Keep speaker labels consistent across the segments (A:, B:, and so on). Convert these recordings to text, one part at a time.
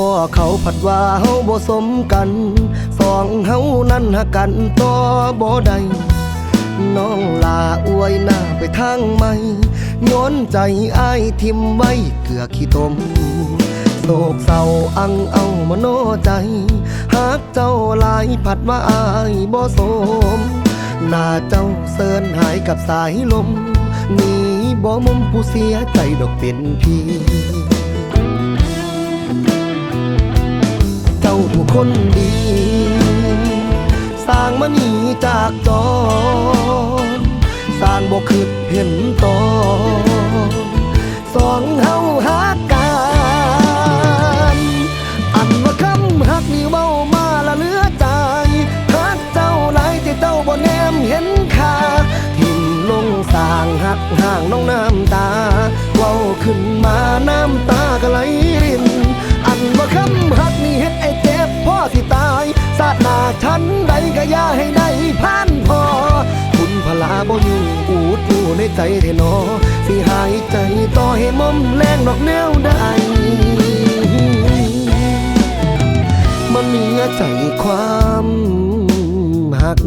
A: พ่อเขาผัดว่าเฮาบ่สมกัน สองเฮานั้นหักกันต่อบ่ได้น้องลาอวยหน้าไปทางใหม่ย้อนใจอ้ายทิมไว้เกลือขี้ตมโศกเศร้าอังเอามโนใจหากเจ้าลายผัดว่าอายบ่สมหน้าเจ้าเซินหายกับสายลมหนีบ่มุมผู้เสียใจดอกเป็นพี่ คนดี สร้างมานีจากจรสร้างบ่คืดเห็นตอนสองเฮาหักกันอันว่าคำหักนี่เว้ามาละเลือใจหักเจ้าหลายที่เจ้าบ่แนมเห็นค่าทิ่มลงสร้างหักห่างน้องน้ำตา เว้าขึ้นมาน้ำตาก็ไหล ทันใดก็อย่าให้ได้ผ่านพอ คุณพลาบ่อยู่อูดอูในใจเทนอสิหายใจต่อให้มอมแรงดอกแนวได้มันมีใจความหัก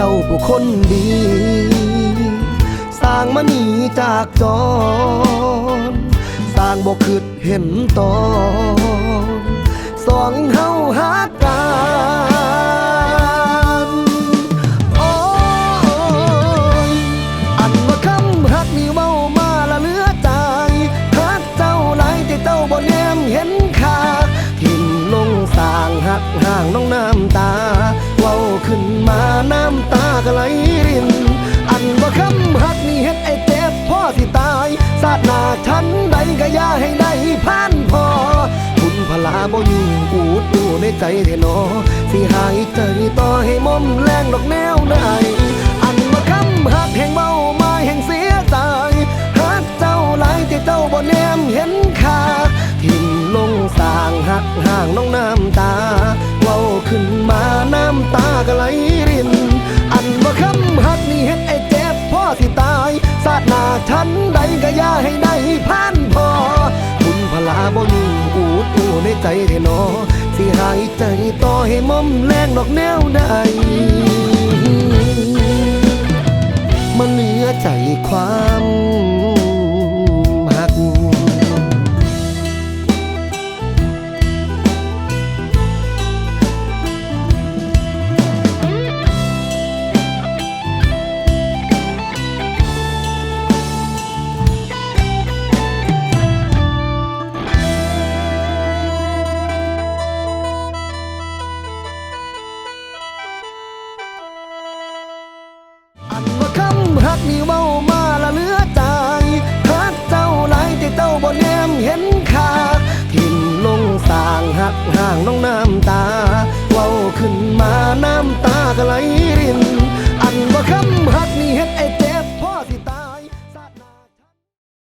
A: เจ้าผู้คนดี สร้างมานีจากจรสร้างบ่คืดเห็นตอนสองเฮาหักกันโอ้ยอันว่าคำหักนี่เว้ามาละเลือใจหักเจ้าหลายที่เจ้าบ่แนมเห็นค่าทิ่มลงสางหักห่างน้องน้ำตา ขึ้นมาน้ำตาก็ไหลริน อันว่าคำหักนี่เฮ็ดไอ้เจ็บพ่อสิตายสาดหน้าฉันใดก็อย่าให้ได้ผ่านพอคุณพลาบ่อยู่อูดอยู่ในใจเทนอสิหายใจต่อให้มอมแรงดอกแนวไหนอันว่าคำหักแห่งเบามาแห่งเสียใจหักเจ้าหลายที่เจ้าบ่แนมเห็น สางหักห่างน้องน้ำตา เว้าขึ้นมาน้ำตาก็ไหลริน อันว่าคำหักนี่เฮ็ดไอ้เจ็บพ่อสิตายสาดหน้าฉันใดก็อย่าให้ได้ผ่านพอ คุณพลาบ่อยู่อูดอูในใจเทนอสิหายใจต่อให้มอมแรงดอกแนวใดมันเหลือใจความ ขึ้นมาน้ำตาก็ไหลริน